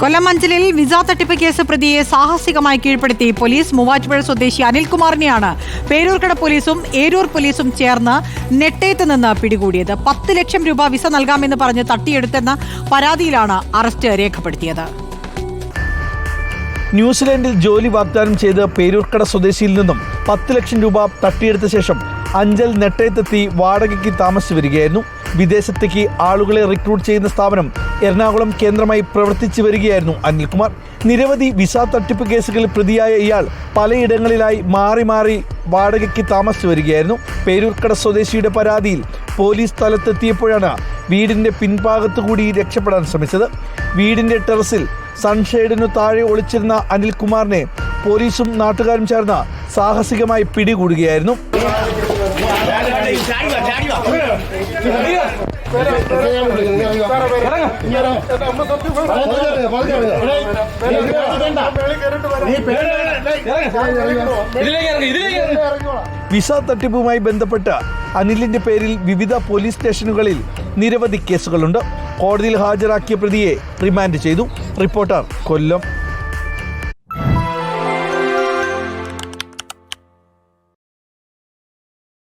കൊല്ലം അഞ്ചലിൽ visa തട്ടിപ്പ് case പ്രതിയെ സാഹസികമായി കീഴ്പ്പെടുത്തി പോലീസ് മൂവാറ്റുപുഴ സ്വദേശി അനിൽകുമാറിനെയാണ് പേരൂർക്കട പോലീസും ഏരൂർ പോലീസും ചേർന്ന് നെട്ടയത്ത് നിന്ന് പിടികൂടിയത്. പത്ത് ലക്ഷം രൂപ വിസ നൽകാമെന്ന് പറഞ്ഞ് തട്ടിയെടുത്തെന്ന പരാതിയിലാണ് അറസ്റ്റ് രേഖപ്പെടുത്തിയത്. ന്യൂസിലാൻഡിൽ ജോലി വാഗ്ദാനം ചെയ്ത് പേരൂർക്കട സ്വദേശിയിൽ നിന്നും പത്ത് ലക്ഷം രൂപ തട്ടിയെടുത്ത ശേഷം അഞ്ചൽ നെട്ടയത്തെത്തി വാടകയ്ക്ക് താമസിച്ചു വരികയായിരുന്നു. വിദേശത്തേക്ക് ആളുകളെ റിക്രൂട്ട് ചെയ്യുന്ന സ്ഥാപനം എറണാകുളം കേന്ദ്രമായി പ്രവർത്തിച്ചു വരികയായിരുന്നു അനിൽകുമാർ. നിരവധി വിസ തട്ടിപ്പ് കേസുകളിൽ പ്രതിയായ ഇയാൾ പലയിടങ്ങളിലായി മാറി മാറി വാടകയ്ക്ക് താമസിച്ചു വരികയായിരുന്നു. പേരൂർക്കട സ്വദേശിയുടെ പരാതിയിൽ പോലീസ് സ്ഥലത്തെത്തിയപ്പോഴാണ് വീടിന്റെ പിൻഭാഗത്തു കൂടി രക്ഷപ്പെടാൻ ശ്രമിച്ചത്. വീടിന്റെ ടെറസിൽ സൺഷെയ്ഡിനു താഴെ ഒളിച്ചിരുന്ന അനിൽകുമാറിനെ പോലീസും നാട്ടുകാരും ചേർന്ന് സാഹസികമായി പിടികൂടുകയായിരുന്നു. വിസ തട്ടിപ്പുമായി ബന്ധപ്പെട്ട് അനിലിന്റെ പേരിൽ വിവിധ പോലീസ് സ്റ്റേഷനുകളിൽ നിരവധി കേസുകളുണ്ട്. കോടതിയിൽ ഹാജരാക്കിയ പ്രതിയെ റിമാൻഡ് ചെയ്തു. റിപ്പോർട്ടർ കൊല്ലം.